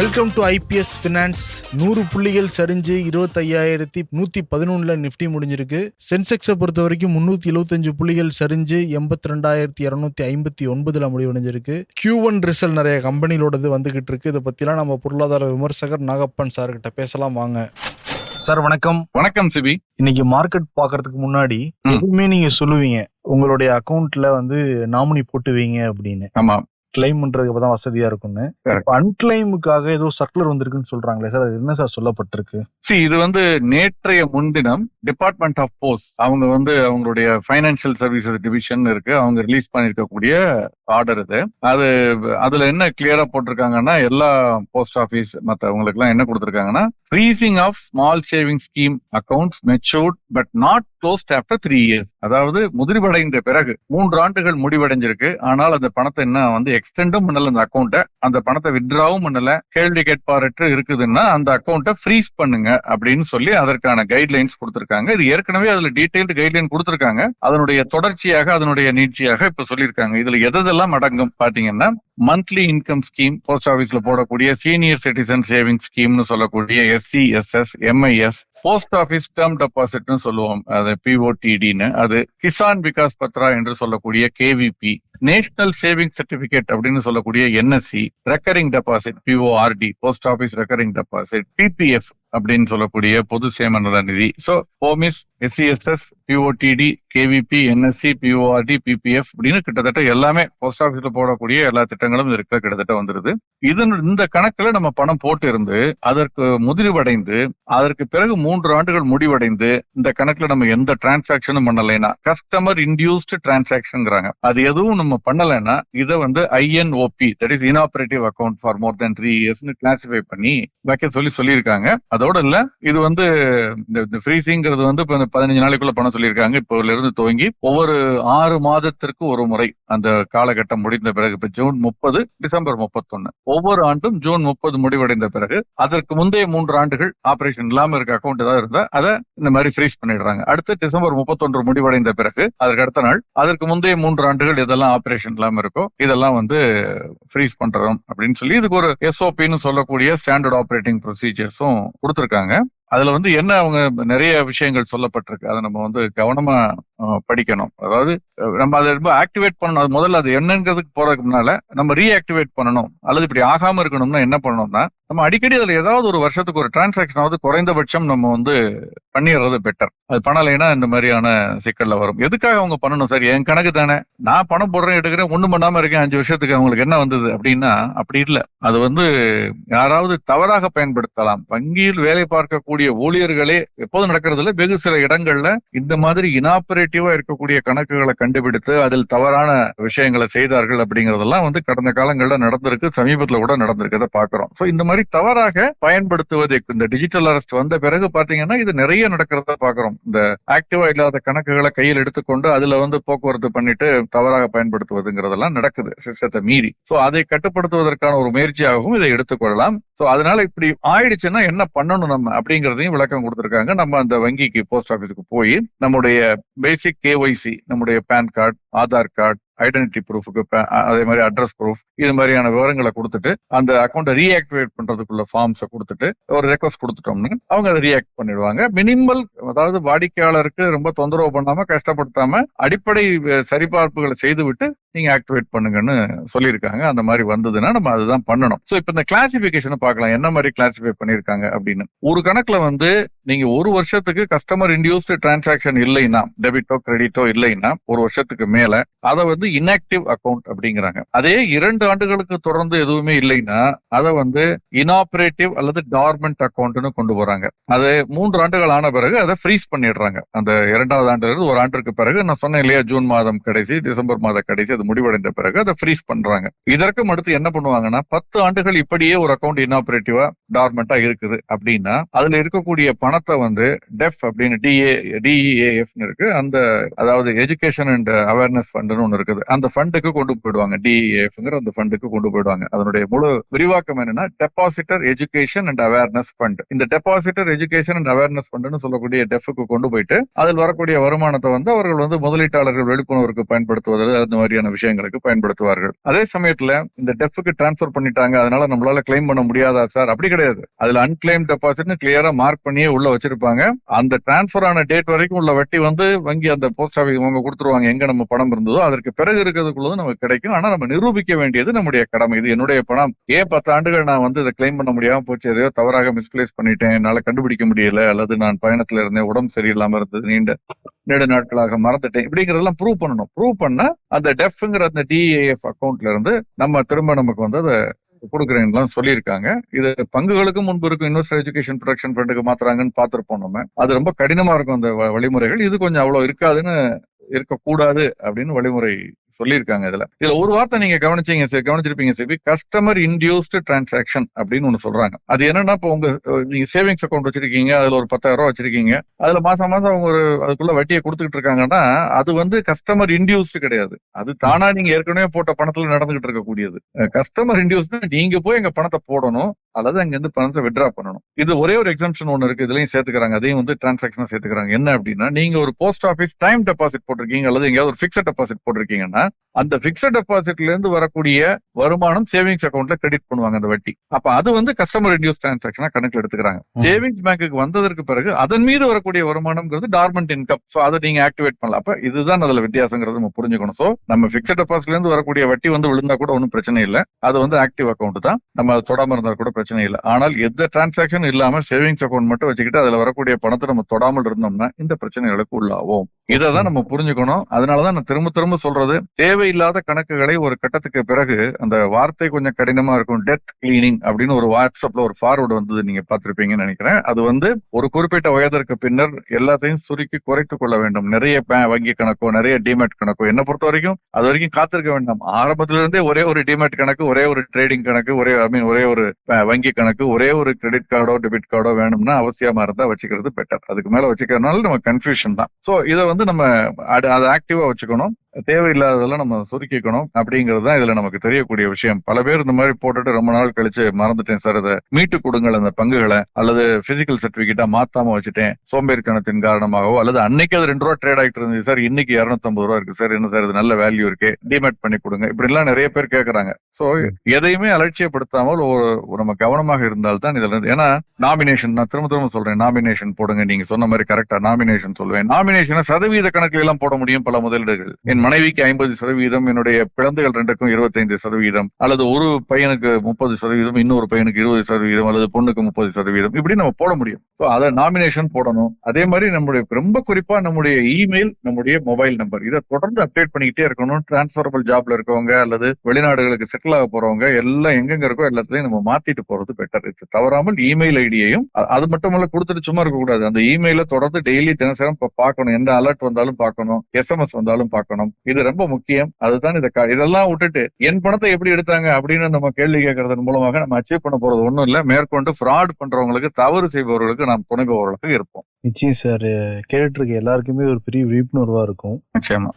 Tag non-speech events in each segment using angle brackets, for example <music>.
Welcome to IPS finance நூறு புள்ளிகள் சரிஞ்சு இருபத்தையாயிரத்தி நூத்தி பதினொன்னுல நிஃப்டி முடிஞ்சிருக்கு. சென்செக்ஸை பொறுத்த வரைக்கும் முன்னூத்தி எழுபத்தஞ்சு புள்ளிகள் சரிஞ்சு எண்பத்தி ரெண்டாயிரத்தி இருநூத்தி ஐம்பத்தி ஒன்பதுல முடிவடைஞ்சிருக்கு. கியூ ஒன் ரிசல்ட் நிறைய கம்பெனிகளோடது வந்துகிட்டு இருக்கு. இதை பத்திலாம் நம்ம பொருளாதார விமர்சகர் நாகப்பன் சார் கிட்ட பேசலாம் வாங்க. சார் வணக்கம். வணக்கம் சிபி. இன்னைக்கு மார்க்கெட் பாக்குறதுக்கு முன்னாடி. எதுவுமே நீங்க சொல்லுவீங்க. உங்களுடைய அக்கவுண்ட்ல வந்து நாமினி போட்டு வைங்க அப்படின்னு. ஆமா. கிளைம் பண்றதுக்கு அப்பதான் வசதியா இருக்கும்னு. அன்கிளைமுக்காக ஏதோ சர்க்குலர் வந்திருக்குன்னு சொல்றாங்களே சார் அது என்ன சார் சொல்லப்பட்டிருக்கு? சி இது வந்து நேற்றைய முன்தினம் டிபார்ட்மெண்ட் ஆஃப் போஸ்ட் அவங்க வந்து அவங்களுடைய ஃபைனான்சியல் சர்வீசஸ் டிவிஷன் இருக்கு அவங்க ரிலீஸ் பண்ணிருக்கக்கூடிய ஆர்டர் இது. அது அதுல என்ன கிளியரா போட்டிருக்காங்கன்னா எல்லா போஸ்ட் ஆபீஸ் மத்தவங்களுக்கு எல்லாம் என்ன கொடுத்திருக்காங்கன்னா freezing of small saving scheme accounts matured but not closed after three years அதாவது முதிர்வடைந்த பிறகு மூன்று ஆண்டுகள் முடிவடைஞ்சிருக்கு ஆனால் அந்த பணத்தை என்ன வந்து எக்ஸ்டெண்டும் பண்ணல அந்த அக்கௌண்ட்டை அந்த பணத்தை வித்ராவும் பண்ணல. கேள்வி கேட்பாரற்று இருக்குதுன்னா அந்த அக்கௌண்ட்டை ஃப்ரீஸ் பண்ணுங்க அப்படின்னு சொல்லி அதற்கான கைட்லைன்ஸ் கொடுத்திருக்காங்க. இது ஏற்கனவே அதுல டீடைல்டு கைட்லைன் கொடுத்திருக்காங்க. அதனுடைய தொடர்ச்சியாக அதனுடைய நீட்சியாக இப்ப சொல்லியிருக்காங்க. இதுல எதெல்லாம் அடங்கும் பாத்தீங்கன்னா மந்த்லி இன்கம் ஸ்கீம் போஸ்ட் ஆபீஸ்ல போடக்கூடிய சீனியர் சிட்டிசன் சேவிங் ஸ்கீம்னு சொல்லக்கூடிய SC SS MIS post office term டெபாசிட்னு சொல்லுவோம். அது பிஓடிடின்னு அது கிசான் விகாஸ் பத்ரா என்று சொல்லக்கூடிய கேவிபி நேஷனல் சேவிங் சர்டிபிகேட் அப்படின்னு சொல்லக்கூடிய NSC recurring deposit PORD post office recurring deposit PPF அப்படின்னு சொல்லக்கூடிய பொது சேமநல நிதி. So POMIS SCSS POTD KVP NSC PORD PPF அப்படின்னு கிட்டத்தட்ட எல்லாமே போஸ்ட் ஆபீஸ்ல போடக்கூடிய எல்லா திட்டங்களும் இருக்கிற கிட்டத்தட்ட வந்துருது. இதன் இந்த கணக்குல நம்ம பணம் போட்டு இருந்து அதற்கு முதிர்வடைந்து அதற்கு பிறகு மூன்று ஆண்டுகள் முடிவடைந்து இந்த கணக்குல நம்ம எந்த டிரான்சாக்ஷனும் பண்ணலைன்னா கஸ்டமர் இன்டியூஸ்டு டிரான்சாக்ஷன்ங்கிறாங்க அது எதுவும் நம்ம பண்ணலைன்னா இதை வந்து INOP that is inoperative account for more then three இயர்ஸ்னு classify பண்ணி வைக்க சொல்லி சொல்லியிருக்காங்க. அதோட இல்ல. இது வந்து இந்த ஃப்ரீசிங்கிறது வந்து இப்ப இந்த பதினஞ்சு நாளைக்குள்ள பணம் சொல்லியிருக்காங்க. இப்போ இருந்து துவங்கி ஒவ்வொரு ஆறு மாதத்திற்கு ஒரு முறை அந்த காலகட்டம் முடிந்த பிறகு இப்ப ஜூன் முப்பது டிசம்பர் முப்பத்தொன்னு. ஒவ்வொரு ஆண்டும் ஜூன் முப்பது முடிவடைந்த பிறகு அதற்கு முந்தைய மூன்று ஆண்டுகள் ஆபரேஷன் இல்லாம இருக்க அக்கௌண்ட் ஏதாவது இருந்தா அதை இந்த மாதிரி ஃப்ரீஸ் பண்ணிடுறாங்க. அடுத்து டிசம்பர் முப்பத்தொன்று முடிவடைந்த பிறகு அதற்கு அடுத்த நாள் அதற்கு முந்தைய மூன்று ஆண்டுகள் இதெல்லாம் ஆபரேஷன் இல்லாம இருக்கோ இதெல்லாம் வந்து ஃப்ரீஸ் பண்றோம் அப்படின்னு சொல்லி இதுக்கு ஒரு எஸ்ஓபின்னு சொல்லக்கூடிய ஸ்டாண்டர்ட் ஆபரேட்டிங் ப்ரொசீஜர்ஸும் கொடுத்துருக்காங்க. அதுல வந்து என்ன அவங்க நிறைய விஷயங்கள் சொல்லப்பட்டிருக்கு. அதை நம்ம வந்து கவனமா படிக்கணும். அதாவது நம்ம அதை ரொம்ப ஆக்டிவேட் பண்ணணும். அது முதல்ல அது என்னங்கிறதுக்கு போறதுக்கு முன்னால நம்ம ரீஆக்டிவேட் பண்ணணும். அல்லது இப்படி ஆகாம இருக்கணும்னா என்ன பண்ணணும்னா நம்ம அடிக்கடி அதுல ஏதாவது ஒரு வருஷத்துக்கு ஒரு டிரான்சாக்ஷன் ஆகுது குறைந்தபட்சம் நம்ம வந்து பண்ணிடுறது பெட்டர் அது பண்ணலைன்னா இந்த மாதிரியான சிக்கல்ல வரும். எதுக்காக அவங்க பண்ணணும்? சார் என் கணக்கு தானே. நான் பணம் போடுறேன் எடுக்கிறேன் ஒண்ணும் பண்ணாம இருக்கேன் அஞ்சு வருஷத்துக்கு அவங்களுக்கு என்ன வந்தது அப்படின்னா அப்படி இல்லை. அது வந்து யாராவது தவறாக பயன்படுத்தலாம். வங்கியில் வேலை பார்க்கக்கூடிய ஊழியர்களே எப்போதும் நடக்கிறதுல வெகு சில இடங்கள்ல இந்த மாதிரி நெகட்டிவா இருக்கக்கூடிய கணக்குகளை கண்டுபிடித்து அதில் தவறான விஷயங்களை செய்தார்கள் அப்படிங்கறதெல்லாம் வந்து கடந்த காலங்களில் நடந்திருக்கு சமீபத்துல கூட நடந்திருக்கிறத பாக்குறோம் சோ இந்த மாதிரி தவறாக பயன்படுத்துவது இந்த டிஜிட்டல் அரெஸ்ட் வந்த பிறகு பாத்தீங்கன்னா இது நிறைய நடக்கிறத பாக்குறோம் இந்த ஆக்டிவா இல்லாத கணக்குகளை கையில் எடுத்துக்கொண்டு அதுல வந்து போக்குவரத்து பண்ணிட்டு தவறாக பயன்படுத்துவதுங்கிறதெல்லாம் நடக்குது சிஸ்டத்தை மீறி. சோ அதை கட்டுப்படுத்துவதற்கான ஒரு முயற்சியாகவும் இதை எடுத்துக்கொள்ளலாம். சோ அதனால இப்படி ஆயிடுச்சுன்னா என்ன பண்ணணும் நம்ம அப்படிங்கிறதையும் விளக்கம் கொடுத்துருக்காங்க. நம்ம அந்த வங்கிக்கு போஸ்ட் ஆஃபீஸுக்கு போய் நம்முடைய பேசிக் கேஒய்சி நம்முடைய PAN card Aadhaar card identity ப்ரூஃபுக்கு அதே மாதிரி அட்ரஸ் ப்ரூஃப் இது மாதிரியான விவரங்களை கொடுத்துட்டு அந்த அக்கௌண்ட்டை ரீஆக்டிவேட் பண்றதுக்குள்ள ஃபார்ம்ஸை கொடுத்துட்டு ஒரு ரெக்வஸ்ட் கொடுத்துட்டோம்னு அவங்க அதை ரீஆக்ட் பண்ணிடுவாங்க. மினிமல் அதாவது வாடிக்கையாளருக்கு ரொம்ப தொந்தரவு பண்ணாம கஷ்டப்படுத்தாம அடிப்படை சரிபார்ப்புகளை செய்துவிட்டு நீங்க ஆக்டிவேட் பண்ணுங்கன்னு சொல்லியிருக்காங்க. அந்த மாதிரி வந்ததுன்னா நம்ம அதுதான் பண்ணணும். ஸோ இப்போ இந்த கிளாசிபிகேஷனை பார்க்கலாம். என்ன மாதிரி கிளாசிஃபை பண்ணியிருக்காங்க அப்படின்னு. ஒரு கணக்குல வந்து நீங்க ஒரு வருஷத்துக்கு கஸ்டமர் இன்டியூஸ்டு டிரான்சாக்ஷன் இல்லைன்னா டெபிட்டோ கிரெடிட்டோ இல்லைன்னா ஒரு வருஷத்துக்கு மேல அதை வந்து இன்ஆக்டிவ் அக்கௌண்ட் அப்படிங்கிறாங்க. அதே இரண்டு ஆண்டுகளுக்கு தொடர்ந்து எதுவுமே இல்லைன்னா அதை வந்து இனாபரேட்டிவ் அல்லது டார்மெண்ட் அக்கௌண்ட்னு கொண்டு போறாங்க. அது மூன்று ஆண்டுகள் ஆன பிறகு அதை ஃப்ரீஸ் பண்ணிடுறாங்க. அந்த இரண்டாவது ஆண்டுலேருந்து ஒரு ஆண்டுக்கு பிறகு நான் சொன்னேன் இல்லையா ஜூன் மாதம் கடைசி டிசம்பர் மாத கடைசி அது முடிவடைந்த பிறகு அதை ஃப்ரீஸ் பண்றாங்க. இதற்கும் அடுத்து என்ன பண்ணுவாங்கன்னா பத்து ஆண்டுகள் இப்படியே ஒரு அக்கௌண்ட் இனாபரேட்டிவா டார்மெண்டா இருக்குது அப்படின்னா அதுல இருக்கக்கூடிய பண வார்த்தை வந்து டெஃப் அப்படின்னு டிஏ டிஇஏஎஃப்னு இருக்கு. அந்த அதாவது எஜுகேஷன் அண்ட் அவேர்னஸ் ஃபண்ட்னு ஒன்று இருக்குது. அந்த ஃபண்டுக்கு கொண்டு போயிடுவாங்க. டிஇஏஎஃப்ங்கிற அந்த ஃபண்டுக்கு கொண்டு போயிடுவாங்க. அதனுடைய முழு விரிவாக்கம் என்னன்னா depositor education and awareness fund இந்த டெபாசிட்டர் எஜுகேஷன் அண்ட் அவேர்னஸ் ஃபண்ட்னு சொல்லக்கூடிய டெஃப்க்கு கொண்டு போயிட்டு அதில் வரக்கூடிய வருமானத்தை வந்து அவர்கள் வந்து முதலீட்டாளர்கள் விழிப்புணர்வுக்கு பயன்படுத்துவது அந்த மாதிரியான விஷயங்களுக்கு பயன்படுத்துவார்கள். அதே சமயத்துல இந்த டெஃப்க்கு டிரான்ஸ்ஃபர் பண்ணிட்டாங்க. அதனால நம்மளால கிளைம் பண்ண முடியாதா சார் அப்படி கிடையாது. அதுல அன்கிளைம் டெபாசிட்னு கிளியரா மார்க் பண்ணியே உள்ள வச்சிருப்பாங்க. அந்த டிரான்ஸ்பர் ஆன டேட் வரைக்கும் உள்ள வட்டி வந்து வங்கி அந்த போஸ்ட் ஆஃபீஸ் அவங்க கொடுத்துருவாங்க. எங்க நம்ம பணம் இருந்ததோ அதற்கு பிறகு இருக்கிறதுக்குள்ளது நமக்கு கிடைக்கும். ஆனா நம்ம நிரூபிக்க வேண்டியது நம்முடைய கடமை. இது என்னுடைய பணம். ஏன் பத்து ஆண்டுகள் நான் வந்து இதை கிளைம் பண்ண முடியாம போச்சு? எதையோ தவறாக மிஸ்பிளேஸ் பண்ணிட்டேன். என்னால கண்டுபிடிக்க முடியல. அல்லது நான் பயணத்துல இருந்தேன். உடம்பு சரியில்லாம இருந்தது. நீண்ட நெடு நாட்களாக மறந்துட்டேன். இப்படிங்கறதெல்லாம் ப்ரூவ் பண்ணணும். ப்ரூவ் பண்ண அந்த டெஃப்ங்கிற அந்த டிஏஎஃப் அக்கௌண்ட்ல இருந்து நம்ம திரும்ப நமக்கு வந்து அதை கொடுக்குறேன்லாம் சொல்லியிருக்காங்க. இது பங்குகளுக்கு முன்பு இருக்கும் இன்வெஸ்டர் எஜுகேஷன் ப்ரொடக்ஷன் ஃபண்டுக்கு மாத்துறாங்கன்னு பார்த்துருப்போம் நம்ம. அது ரொம்ப கடினமா இருக்கும் அந்த வ- வழிமுறைகள். இது கொஞ்சம் அவ்வளவு இருக்காதுன்னு இருக்கக்கூடாது அப்படின்னு வழிமுறை சொல்லியிருக்காங்க இதுல. இதுல ஒரு வார்த்தை நீங்க கவனிச்சீங்க சரி கவனிச்சிருப்பீங்க சரி கஸ்டமர் இன்டியூஸ்டு டிரான்சாக்ஷன் அப்படின்னு ஒண்ணு சொல்றாங்க. அது என்னன்னா இப்போ உங்க நீங்க சேவிங்ஸ் அக்கௌண்ட் வச்சிருக்கீங்க அதுல ஒரு பத்தாயிரம் ரூபா வச்சிருக்கீங்க. அதுல மாசம் மாசம் அவங்க ஒரு அதுக்குள்ள வட்டியை கொடுத்துக்கிட்டு இருக்காங்கன்னா அது வந்து கஸ்டமர் இன்டியூஸ்டு கிடையாது. அது தானா நீங்க ஏற்கனவே போட்ட பணத்துல நடந்துகிட்டு இருக்கக்கூடியது. கஸ்டமர் இன்டியூஸ்டு நீங்க போய் எங்க பணத்தை போடணும் அல்லது அங்க இருந்து பணத்தை விட்ரா பண்ணணும். இது ஒரே ஒரு எக்ஸாம்ஷன் ஒன்னு இருக்கு இதுலயும் சேர்த்துக்கிறாங்க. அதையும் வந்து டிரான்சாக்ஷனா சேர்த்துக்கிறாங்க. என்ன அப்படின்னா நீங்க ஒரு போஸ்ட் ஆஃபீஸ் டைம் டெபாசிட் போட்டிருக்கீங்க அல்லது எங்கேயாவது ஒரு ஃபிக்ஸட் டெபாசிட் போட்டிருக்கீங்கன்னா அந்த பிக்சட் டெபாசிட்ல இருந்து வரக்கூடிய வருமானம் சேவிங்ஸ் அக்கௌண்ட்ல கிரெடிட் பண்ணுவாங்க அந்த வட்டி. அப்ப அது வந்து கஸ்டமர் இன்டியூஸ் டிரான்சாக்ஷனா கணக்குல எடுத்துக்கிறாங்க. சேவிங்ஸ் பேங்க்குக்கு வந்ததற்கு பிறகு அதன் மீது வரக்கூடிய வருமானம்ங்கிறது டார்மெண்ட் இன்கம் சோ அதை நீங்க ஆக்டிவேட் பண்ணலாம். அப்ப இதுதான் அதுல வித்தியாசங்கிறது நம்ம புரிஞ்சுக்கணும். சோ நம்ம பிக்சட் டெபாசிட்ல இருந்து வரக்கூடிய வட்டி வந்து விழுந்தா கூட ஒன்றும் பிரச்சனை இல்லை. அது வந்து ஆக்டிவ் அக்கௌண்ட் தான். நம்ம அது தொடாம இருந்தா கூட பிரச்சனை இல்லை. ஆனால் எந்த டிரான்சாக்ஷன் இல்லாம சேவிங்ஸ் அக்கௌண்ட் மட்டும் வச்சுக்கிட்டு அதுல வரக்கூடிய பணத்தை நம்ம தொடாமல் இருந்தோம்னா இந்த பிரச்சனைகளுக்கு உள்ளாவோம். இதை தான் நம்ம புரிஞ்சுக்கணும். அதனாலதான் நான் திரும்ப திரும்ப சொல்றது தேவையில்லாத கணக்குகளை ஒரு கட்டத்துக்கு பிறகு அந்த வார்த்தை கொஞ்சம் கடினமா இருக்கும் டெத் கிளீனிங் அப்படின்னு ஒரு வாட்ஸ்அப்ல ஒரு ஃபார்வர்டு வந்தது நீங்க பார்த்திருப்பீங்கன்னு நினைக்கிறேன். அது வந்து ஒரு குறிப்பிட்ட வயதிற்கு பின்னர் எல்லாத்தையும் சுருக்கி குறைத்துக் கொள்ள வேண்டும். நிறைய பே- வங்கி கணக்கோ நிறைய டிமேட் கணக்கோ என்ன பொறுத்த வரைக்கும் அது வரைக்கும் காத்திருக்க வேண்டாம். ஆரம்பத்துல இருந்தே ஒரே ஒரு டிமேட் கணக்கு ஒரே ஒரு ட்ரேடிங் கணக்கு ஒரே ஐ மீன் ஒரே ஒரு வங்கி கணக்கு ஒரே ஒரு கிரெடிட் கார்டோ டெபிட் கார்டோ வேணும்னா அவசியமா இருந்தா வச்சுக்கிறது பெட்டர் அதுக்கு மேல வச்சுக்கிறதுனால நம்ம கன்ஃபியூஷன் தான். சோ இதை வந்து நம்ம அது- அதை ஆக்டிவா வச்சுக்கணும். தேவையில்லாததெல்லாம் நம்ம சுருக்கிக்கணும் அப்படிங்கிறது தான் இதுல நமக்கு தெரியக்கூடிய விஷயம். பல பேர் இந்த மாதிரி போட்டுட்டு ரொம்ப நாள் கழிச்சு மறந்துட்டேன் சார் அதை மீட்டு கொடுங்கள் அந்த பங்குகளை அல்லது பிசிக்கல் சர்டிபிகேட்டா மாத்தாம வச்சுட்டேன் சோம்பேறித்தனத்தின் காரணமாகவோ அல்லது அன்னைக்கு அது ரெண்டு ரூபா ட்ரேட் ஆகிட்டு இருந்துச்சு சார் இன்னைக்கு இருநூத்தம்பது ரூபா இருக்கு சார் என்ன சார் இது நல்ல வேல்யூ இருக்கு டிமேட் பண்ணி கொடுங்க இப்படி எல்லாம் நிறைய பேர் கேக்குறாங்க. சோ எதையுமே அலட்சியப்படுத்தாமல் ஒரு நம்ம கவனமாக இருந்தால்தான் இதுல இருந்து ஏன்னா நாமினேஷன் நான் திரும்ப திரும்ப சொல்றேன் நாமினேஷன் போடுங்க நீங்க சொன்ன மாதிரி கரெக்டா நாமினேஷன் சொல்லுவேன். நாமினேஷனை சதவீத கணக்குல எல்லாம் போட முடியும் பல முதலீடுகள். என் மனைவிக்கு ஐம்பது சதவீதம் என்னுடைய குழந்தைகள் ரெண்டுக்கும் இருபத்தைந்து சதவீதம் அல்லது ஒரு பையனுக்கு முப்பது சதவீதம் இன்னொரு பையனுக்கு இருபது சதவீதம் அல்லது பொண்ணுக்கு முப்பது சதவீதம் இப்படி நம்ம போட முடியும். ஸோ அதை நாமினேஷன் போடணும். அதே மாதிரி நம்முடைய ரொம்ப குறிப்பா நம்முடைய இமெயில் நம்முடைய மொபைல் நம்பர் இதை தொடர்ந்து அப்டேட் பண்ணிக்கிட்டே இருக்கணும். டிரான்ஸ்ஃபரபிள் ஜாப்ல இருக்கவங்க அல்லது வெளிநாடுகளுக்கு செட்டில் ஆக போறவங்க எல்லாம் எங்கெங்க இருக்கோ எல்லாத்துலயும் நம்ம மாத்திட்டு போறது பெட்டர் இது தவறாமல் இமெயில் ஐடியையும் அது மட்டுமல்ல கொடுத்துட்டு சும்மா இருக்க கூடாது. அந்த இமெயில தொடர்ந்து டெய்லி தினசரம் பார்க்கணும். எந்த அலர்ட் வந்தாலும் பார்க்கணும். எஸ்எம்எஸ் வந்தாலும் பார்க்கணும். இது ரொம்ப முக்கியம். அதுதான் இதை இதெல்லாம் விட்டுட்டு என் பணத்தை எப்படி எடுத்தாங்க அப்படின்னு நம்ம கேள்வி கேட்கறதன் மூலமாக நம்ம அச்சீவ் பண்ண போறது ஒண்ணும் இல்ல. மேற்கொண்டு ஃப்ராட் பண்றவங்களுக்கு தவறு செய்பவர்களுக்கு நாம் துணைபவர்களுக்கு இருப்போம். நிச்சயம் சார் கேட்டுட்டு இருக்க எல்லாருக்குமே ஒரு பெரிய விழிப்புணர்வா இருக்கும். நிச்சயமா.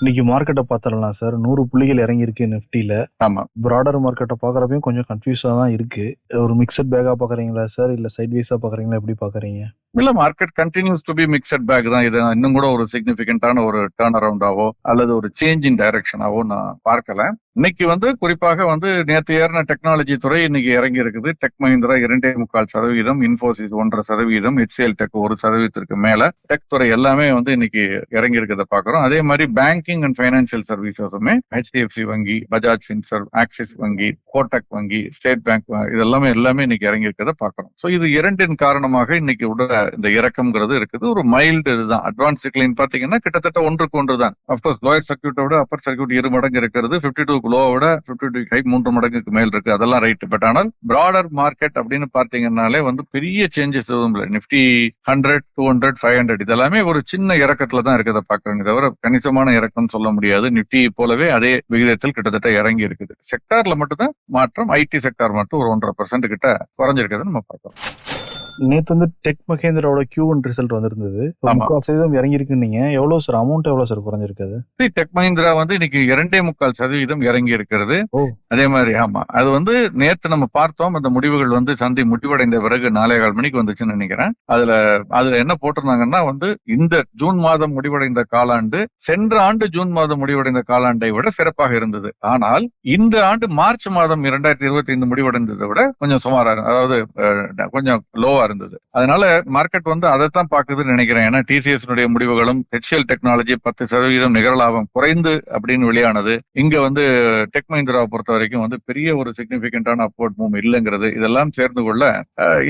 இன்னைக்கு மார்க்கெட்டை பார்த்துடலாம் சார் நூறு புள்ளிகள் இறங்கி இருக்கு நிஃப்டில ஆமா. ப்ராடர் மார்க்கெட்டை பார்க்குறப்பையும் கொஞ்சம் கன்ஃபியூஸா தான் இருக்கு. ஒரு மிக்சட் பேக்கா பாக்குறீங்களா சார் இல்ல சைட் வைஸா பாக்குறீங்களா எப்படி பாக்குறீங்க இல்ல market continues to be mixed bag தான். இது இன்னும் கூட ஒரு சிக்னிபிகண்டான ஒரு டேர்ன் அரவுண்டாவோ அல்லது ஒரு சேஞ்ச் இன் டைரக்ஷனாவோ நான் பார்க்கல. இன்னைக்கு வந்து குறிப்பாக வந்து நேற்று ஏறின டெக்னாலஜி துறை இன்னைக்கு இறங்கி இருக்குது டெக் மஹிந்திரா இரண்டே முக்கால் சதவீதம் இன்ஃபோசிஸ் ஒன்றரை சதவீதம் ஹெச்சிஎல் டெக் ஒரு சதவீதத்திற்கு மேல. டெக் துறை எல்லாமே வந்து இன்னைக்கு இறங்கி இருக்கிறத பாக்குறோம் அதே மாதிரி பேங்கிங் அண்ட் பைனான்சியல் சர்வீசஸுமே ஹெச்டிஎஃப்சி வங்கி பஜாஜ் ஃபின்சர்வ் ஆக்சிஸ் வங்கி கோட்டக் வங்கி ஸ்டேட் பேங்க் இதெல்லாமே எல்லாமே இன்னைக்கு இறங்கி இருக்கிறத பாக்குறோம் சோ இது இரண்டின் காரணமாக இன்னைக்கு உட இந்த இறக்கம்ங்கிறது இருக்குது. ஒரு மைல்டு இதுதான். அட்வான்ஸ் டிக்ளைன் பாத்தீங்கன்னா கிட்டத்தட்ட ஒன்றுக்கு ஒன்று தான் அப்கோர்ஸ் லோயர் சர்க்கியூட்டோட அப்பர் சர்க்கியூட் இரு மடங்கு இருக்கிறது. பிப்டி டூ குளோவோட விட பிப்டி டூ ஹை மூன்று மடங்குக்கு மேல் இருக்கு. அதெல்லாம் ரைட் பட் ஆனால் பிராடர் மார்க்கெட் அப்படின்னு பார்த்தீங்கன்னாலே வந்து பெரிய சேஞ்சஸ் எதுவும் இல்லை. Nifty hundred two hundred five hundred இதெல்லாமே ஒரு சின்ன இறக்கத்துல தான் இருக்கிறத பாக்குறேங்க தவிர கணிசமான இறக்கம் சொல்ல முடியாது. நிப்டி போலவே அதே விகிதத்தில் கிட்டத்தட்ட இறங்கி இருக்குது. செக்டார்ல மட்டும்தான் மாற்றம். ஐடி செக்டார் மட்டும் ஒரு ஒன்றரை பர்சன்ட் கிட்ட குறைஞ்சிருக்குதுன்னு நம்ம பார்க்கலாம் நேத்து வந்து டெக் மகேந்திராவோட கியூ ஒன் ரிசல்ட் வந்திருந்தது. முக்கால் சதவீதம் இறங்கியிருக்கு நீங்க. எவ்வளவு சார் அமௌண்ட் எவ்வளவு சார் குறைஞ்சிருக்காது? டெக் மஹிந்திரா வந்து இன்னைக்கு இரண்டே முக்கால் சதவீதம் இறங்கி இருக்கிறது. அதே மாதிரி ஆமா. அது வந்து நேத்து நம்ம பார்த்தோம். அந்த முடிவுகள் வந்து சந்தை முடிவடைந்த பிறகு நாலே கால் மணிக்கு வந்துச்சுன்னு நினைக்கிறேன். அதுல அதுல என்ன போட்டிருந்தாங்கன்னா வந்து இந்த ஜூன் மாதம் முடிவடைந்த காலாண்டு சென்ற ஆண்டு ஜூன் மாதம் முடிவடைந்த காலாண்டை விட சிறப்பாக இருந்தது. ஆனால் இந்த ஆண்டு மார்ச் மாதம் இரண்டாயிரத்தி இருபத்தி ஐந்து முடிவடைந்ததை விட கொஞ்சம் சுமாரா இரு- அதாவது கொஞ்சம் லோவா இருந்தது. அதனால மார்க்கெட் வந்து அதைத்தான் பாக்குதுன்னு நினைக்கிறேன். ஏன்னா டிசிஎஸ் முடிவுகளும் ஹெச்எல் டெக்னாலஜி பத்து சதவீதம் நிகர லாபம் குறைந்து அப்படின்னு வெளியானது. இங்க வந்து டெக் மஹிந்திராவை பொறுத்த வரைக்கும் வந்து பெரிய ஒரு சிக்னிபிகண்டான அப்வர்ட் மூவ் இல்லைங்கிறது. இதெல்லாம் சேர்ந்து கொள்ள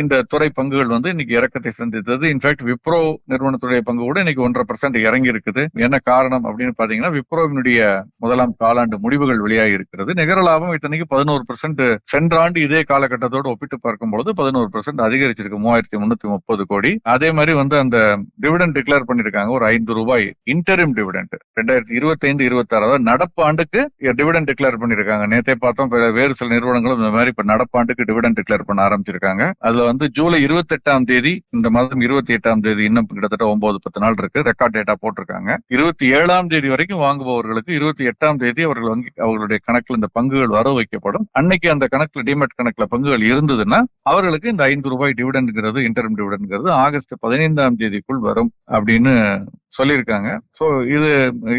இந்த துறை பங்குகள் வந்து இன்னைக்கு இறக்கத்தை சந்தித்தது. இன்ஃபேக்ட் விப்ரோ நிறுவனத்துடைய பங்கு கூட இன்னைக்கு ஒன்றரை பர்சன்ட் இறங்கி இருக்குது என்ன காரணம் அப்படின்னு பாத்தீங்கன்னா விப்ரோவினுடைய முதலாம் காலாண்டு முடிவுகள் வெளியாகி இருக்கிறது நிகர லாபம் இத்தனைக்கு பதினோரு பர்சன்ட் சென்ற ஆண்டு இதே காலகட்டத்தோடு ஒப்பிட்டு பார்க்கும்பொழுது பதினோரு பர்சன்ட் அதிகரிச்சிருக்கு. மூவாயிரத்தி முன்னூத்தி முப்பது கோடி. அதே மாதிரி வந்து அந்த டிவிடெண்ட் டிக்ளேர் பண்ணிருக்காங்க. ஒரு ஐந்து ரூபாய் இன்டரிம் டிவிடெண்ட் ரெண்டாயிரத்தி இருபத்தி ஐந்து இருபத்தி ஆறு அதாவது நடப்பு ஆண்டுக்கு டிவிடெண்ட் டிக்ளேர் பண்ணிருக்காங்க. நேத்தே பார்த்தோம் வேறு சில நிறுவனங்களும் இந்த மாதிரி இப்ப நடப்பு ஆண்டுக்கு டிவிடெண்ட் டிக்ளேர் பண்ண ஆரம்பிச்சிருக்காங்க. அதுல வந்து ஜூலை இருபத்தி எட்டாம் தேதி இந்த மாதம் இருபத்தி எட்டாம் தேதி இன்னும் கிட்டத்தட்ட ஒன்பது பத்து நாள் இருக்கு. ரெக்கார்ட் டேட்டா போட்டிருக்காங்க. இருபத்தி ஏழாம் தேதி வரைக்கும் வாங்குபவர்களுக்கு இருபத்தி எட்டாம் தேதி அவர்கள் வங்கி அவர்களுடைய கணக்குல இந்த பங்குகள் வரவு வைக்கப்படும் அன்னைக்கு அந்த கணக்குல டிமெட் கணக்குல பங்குகள் இருந்ததுன்னா அவர்களுக்கு இந்த ஐந்து ரூபாய் டிவிடன்ங்கிறது இன்டர்ம் டிவிடன்ங்கிறது ஆகஸ்ட் பதினைந்தாம் தேதிக்குள் வரும் அப்படின்னு சொல்லியிருக்காங்க. சோ இது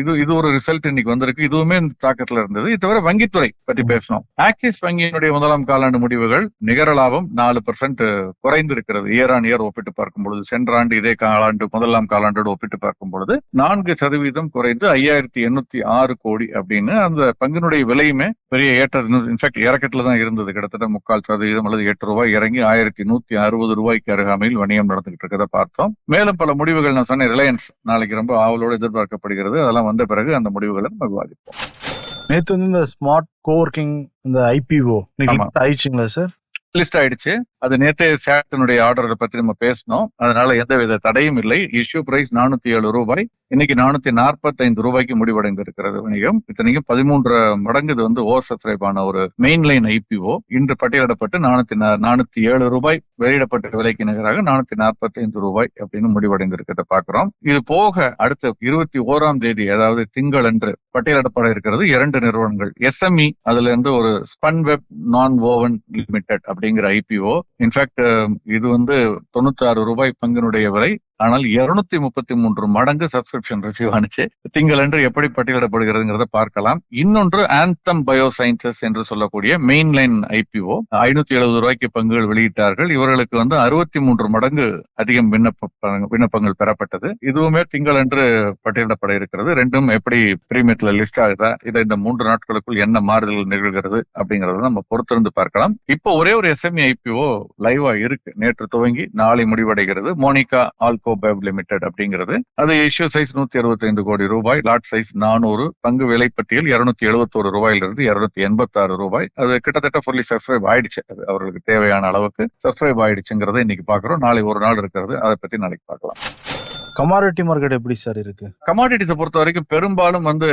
இது இது ஒரு ரிசல்ட் இன்னைக்கு வந்திருக்கு. இதுவுமே தாக்கத்துல இருந்தது. இது தவிர வங்கித்துறை பற்றி பேசணும். ஆக்சிஸ் வங்கியினுடைய முதலாம் காலாண்டு முடிவுகள் நிகர லாபம் நாலு பர்சன்ட் குறைந்திருக்கிறது. இயர் ஆன் இயர் ஒப்பிட்டு பார்க்கும் பொழுது சென்ற ஆண்டு இதே காலாண்டு முதலாம் காலாண்டோடு ஒப்பிட்டு பார்க்கும் பொழுது நான்கு சதவீதம் குறைந்து ஐயாயிரத்தி எண்ணூத்தி ஆறு கோடி அப்படின்னு அந்த பங்கினுடைய விலையுமே பெரிய ஏற்ற இன்ஃபேக்ட் இறக்கத்துல தான் இருந்தது. கிட்டத்தட்ட முக்கால் சதவீதம் அல்லது எட்டு ரூபாய் இறங்கி ஆயிரத்தி நூத்தி அறுபது ரூபாய்க்கு அருகாமையில் வணிகம் நடந்துகிட்டு இருக்கிறத பார்த்தோம். மேலும் பல முடிவுகள் நான் சொன்னேன். ரிலையன்ஸ் நாளைக்கு ரொம்ப ஆவலோடு எதிர்பார்க்கப்படுகிறது. அதெல்லாம் வந்த பிறகு அந்த முடிவுகளை நம்ம விவாதிப்போம். நேத்து வந்து இந்த ஸ்மார்ட் கோவர்க்கிங் இந்த ஐபிஓ ஆமா. ஆயிடுச்சுங்களா சார் லிஸ்ட் ஆயிடுச்சு. அது நேற்று சேட்டினுடைய ஆர்டரை பற்றி நம்ம பேசணும் அதனால எந்தவித தடையும் இல்லை. இஷ்யூ பிரைஸ் நானூத்தி ஏழு ரூபாய். இன்னைக்கு நானூத்தி நாற்பத்தைந்து ரூபாய்க்கு முடிவடைந்து இருக்கிறது வணிகம். இத்தனைக்கும் பதிமூன்று மடங்கு இது வந்து ஓவர் ஒரு மெயின் லைன் ஐபிஓ இன்று பட்டியலிடப்பட்டு நானூத்தி நானூத்தி ஏழு ரூபாய். வெளியிடப்பட்ட விலைக்கு நிகராக நானூத்தி நாற்பத்தைந்து ரூபாய் அப்படின்னு முடிவடைந்து இருக்கிறத பாக்குறோம் இது போக அடுத்த இருபத்தி ஓராம் தேதி அதாவது திங்களன்று பட்டியலிடப்பட இருக்கிறது இரண்டு நிறுவனங்கள். எஸ்எம்இ அதுல இருந்து ஒரு ஸ்பன் வெப் நான் ஓவன் லிமிடெட் அப்படிங்கிற ஐபிஓ இன்ஃபேக்ட் இது வந்து தொண்ணூத்தி ரூபாய் பங்கினுடைய விலை ஆனால் இருநூத்தி முப்பத்தி மூன்று மடங்கு சப்ஸ்கிரிப்ஷன் ரிசீவ் ஆனிச்சு. திங்களன்று எப்படி பட்டியலிடப்படுகிறதுங்கிறத பார்க்கலாம். இன்னொன்று ஆந்தம் பயோ சயின்சஸ் என்று சொல்லக்கூடிய மெயின் லைன் ஐபிஓ ஐநூத்தி எழுபது ரூபாய்க்கு பங்குகள் வெளியிட்டார்கள். இவர்களுக்கு வந்து அறுபத்தி மூன்று மடங்கு அதிகம் விண்ணப்ப விண்ணப்பங்கள் பெறப்பட்டது. இதுவுமே திங்களன்று பட்டியலிடப்பட இருக்கிறது. ரெண்டும் எப்படி பிரீமியத்துல லிஸ்ட் ஆகுதா இதை இந்த மூன்று நாட்களுக்குள் என்ன மாறுதல் நிகழ்கிறது அப்படிங்கறத நம்ம பொறுத்திருந்து பார்க்கலாம். இப்போ ஒரே ஒரு எஸ்எம்இ ஐபிஓ லைவா இருக்கு. நேற்று துவங்கி நாளை முடிவடைகிறது. மோனிகா ஆல் பேப் லிமிடெட் அப்படிங்கிறது. அது இஷ்யூ சைஸ் நூத்தி அறுபத்தைந்து கோடி ரூபாய் லாட் சைஸ் நானூறு பங்கு விலை பட்டியல் இருநூத்தி எழுபத்தோரு ரூபாயிலிருந்து இருநூத்தி எண்பத்தி ஆறு ரூபாய். அது கிட்டத்தட்ட ஃபுல்லி சப்ஸ்கிரைப் ஆயிடுச்சு. அது அவர்களுக்கு தேவையான அளவுக்கு சப்ஸ்கிரைப் ஆயிடுச்சுங்கிறத இன்னைக்கு பாக்குறோம். நாளை ஒரு நாள் இருக்கிறது. அதை பத்தி நாளைக்கு பார்க்கலாம். கமாடிட்டி மார்க்கெட் எப்படி சார் இருக்கு? கமாடிட்டிஸை பொறுத்த வரைக்கும் பெரும்பாலும் வந்து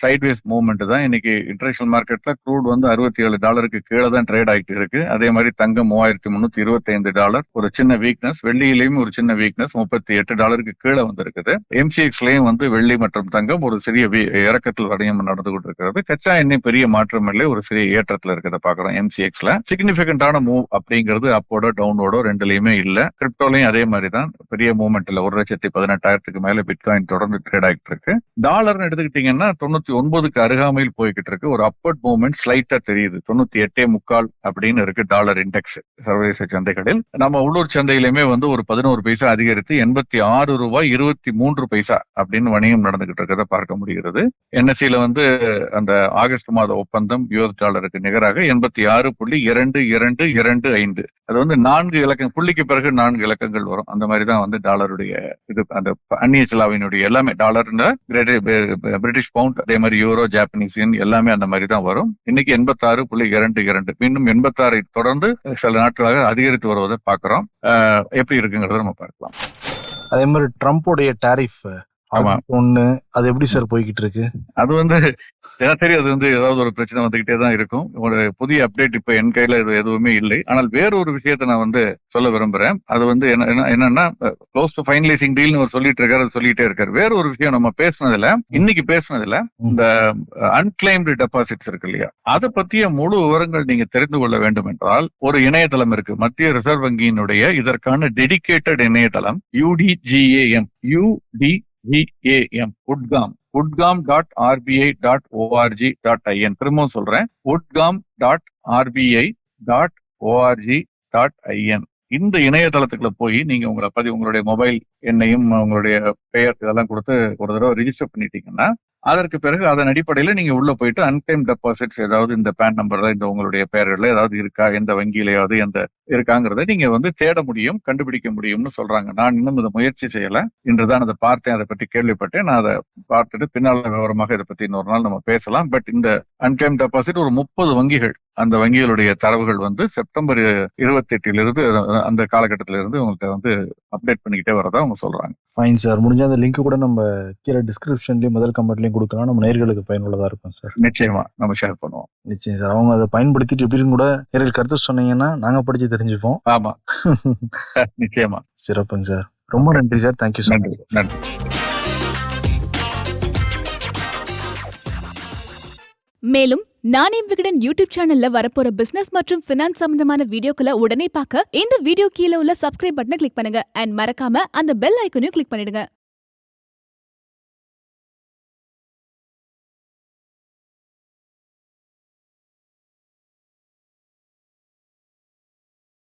சைட்வேஸ் மூவ்மெண்ட் தான். இன்னைக்கு இன்டர்நேஷனல் மார்க்கெட்ல க்ரூட் வந்து அறுபத்தி ஏழு டாலருக்கு கீழே தான் ட்ரேட் ஆகிட்டு இருக்கு. அதே மாதிரி தங்கம் மூவாயிரத்தி முன்னூத்தி இருபத்தி ஐந்து டாலர். ஒரு சின்ன வீக்னஸ் வெள்ளியிலையும் ஒரு சின்ன வீக்னஸ் முப்பத்தி எட்டு டாலருக்கு கீழே வந்திருக்குது. எம்சிஎக்ஸ்லயும் வந்து வெள்ளி மற்றும் தங்கம் ஒரு சிறிய இறக்கத்தில் வரையும் நடந்து கொண்டு இருக்கிறது கச்சா எண்ணெய் பெரிய மாற்றம் இல்லை. ஒரு சிறிய ஏற்றத்துல இருக்கிறத பாக்குறோம் எம்சிஎக்ஸ்ல சிக்னிபிகண்டான மூவ் அப்படிங்கிறது அப்போட டவுனோட ரெண்டுலயுமே இல்ல. கிரிப்டோலையும் அதே மாதிரி தான். பெரிய மூவ்மெண்ட் இல்ல. ஒரு லட்சத்தி பதினெட்டாயிரத்துக்கு மேல பிட்காயின் தொடர்ந்து ட்ரேட் ஆகிட்டு இருக்கு. டாலர்னு எடுத்துக்கிட்டீங்கன்னா தொண்ணூத்தி ஒன்பதுக்கு அருகாமையில் போய்கிட்டு இருக்கு. ஒரு அப்பர்ட் மூவ்மெண்ட் ஸ்லைட்டா தெரியுது. தொண்ணூத்தி எட்டே முக்கால் அப்படின்னு இருக்கு டாலர் இண்டெக்ஸ் சர்வதேச சந்தைகளில். நம்ம உள்ளூர் சந்தையிலுமே வந்து ஒரு பதினோரு பைசா அதிகரித்து எண்பத்தி ஆறு ரூபாய் இருபத்தி மூன்று பைசா அப்படின்னு வணிகம் நடந்துகிட்டு இருக்கிறத பார்க்க முடிகிறது. என்எஸ்சியில வந்து அந்த ஆகஸ்ட் மாத ஒப்பந்தம் யுஎஸ் டாலருக்கு நிகராக எண்பத்தி ஆறு புள்ளி இரண்டு இரண்டு இரண்டு ஐந்து. அது வந்து நான்கு இலக்கம் புள்ளிக்கு பிறகு நான்கு இலக்கங்கள் வரும். அந்த மாதிரி தான் வந்து டாலருடைய இது அந்த அந்நிய செலாவினுடைய எல்லாமே டாலர்னா பிரிட்டிஷ் பவுண்ட் அதே மாதிரி யூரோ ஜாப்பனீஸ் எல்லாமே அந்த மாதிரி தான் வரும். இன்னைக்கு எண்பத்தாறு புள்ளி இரண்டு இரண்டு. மீண்டும் எண்பத்தாறை தொடர்ந்து சில நாட்களாக அதிகரித்து வருவதை பார்க்கிறோம். எப்படி இருக்குங்கிறத நம்ம பார்க்கலாம். அதே மாதிரி ட்ரம்ப்போடைய டாரிஃப் ஆகஸ்ட் ஒண்ணு. அது எப்படி சார் போய்கிட்டு இருக்கு அது வந்து தினசரி அது வந்து ஏதாவது ஒரு பிரச்சனை வந்துகிட்டே தான் இருக்கும். ஒரு புதிய அப்டேட் இப்ப என் கையில இது எதுவுமே இல்லை. ஆனால் வேற ஒரு விஷயத்தை நான் வந்து சொல்ல விரும்புறேன். அது வந்து என்ன என்ன- என்னன்னா க்ளோஸ் டு ஃபைனலைசிங் டீல்னு அவர் சொல்லிட்டு இருக்காரு அது சொல்லிட்டே இருக்காரு. வேற ஒரு விஷயம் நம்ம பேசுனதுல இன்னைக்கு பேசுனதுல இந்த அன்கிளைம்டு டெபாசிட்ஸ் இருக்கு இல்லையா? அதை பத்திய முழு விவரங்கள் நீங்க தெரிந்து கொள்ள வேண்டும் என்றால் ஒரு இணையதளம் இருக்கு. மத்திய ரிசர்வ் வங்கியினுடைய இதற்கான டெடிகேட்டட் இணையதளம் UDGAM UDGAM Udgam Udgam dot RBI dot ORG dot IN திரும்பவும் சொல்றேன். Udgam dot RBI dot ORG dot IN இந்த இணையதளத்துக்குள்ள போய் நீங்க உங்களை பதிவு உங்களுடைய மொபைல் எண்ணையும் உங்களுடைய பெயர் இதெல்லாம் கொடுத்து ஒரு தடவை ரிஜிஸ்டர் பண்ணிட்டீங்கன்னா அதற்கு பிறகு அதன் அடிப்படையில நீங்க உள்ள போயிட்டு அன்டைம் டெபாசிட்ஸ் ஏதாவது இந்த பேன் நம்பர்ல இந்த உங்களுடைய பேரில் ஏதாவது இருக்கா எந்த வங்கியிலையாவது எந்த இருக்காங்கிறத நீங்க வந்து தேட முடியும் கண்டுபிடிக்க முடியும்னு சொல்றாங்க. நான் இன்னும் இதை முயற்சி செய்யல. இன்றுதான் அதை பார்த்தேன் அதை பற்றி கேள்விப்பட்டேன். நான் அதை பார்த்துட்டு பின்னால் விவரமாக இதை பத்தி இன்னொரு நாள் நம்ம பேசலாம். பட் இந்த அன்டைம் டெபாசிட் ஒரு முப்பது வங்கிகள் அந்த வங்கிகளுடைய தரவுகள் வந்து செப்டம்பர் இருபத்தி எட்டிலிருந்து அந்த காலகட்டத்தில இருந்து உங்களுக்கு வந்து அப்டேட் பண்ணிக்கிட்டே வரதா அவங்க சொல்றாங்க. ஃபைன் சார் முடிஞ்ச அந்த லிங்க் கூட நம்ம கீழே டிஸ்கிரிப்ஷன்லயும் முதல் கமெண்ட்லயும் கொடுக்கலாம். நம்ம நேர்களுக்கு பயனுள்ளதா இருக்கும் சார். நிச்சயமா. நம்ம ஷேர் பண்ணுவோம். நிச்சயம் சார். அவங்க அதை பயன்படுத்திட்டு எப்படின்னு கூட நேரில் கருத்து சொன்னீங்கன்னா நாங்க படிச்சு தெரிஞ்சுப்போம். ஆமா. <laughs> நிச்சயமா. சிறப்புங்க சார். ரொம்ப நன்றி சார். தேங்க்யூ ஸோ நன்றி மச் நன்றி. மேலும் நானே விகடன் யூடியூப் சேனல்ல வரப்போற பிசினஸ் மற்றும் பினான்ஸ் சம்பந்தமான வீடியோக்களை உடனே பார்க்க இந்த வீடியோ கீழே உள்ள சப்ஸ்கிரைப் பட்டனை கிளிக் பண்ணுங்க. அண்ட் மறக்காம அந்த பெல் ஐக்கனையும் கிளிக் பண்ணிடுங்க.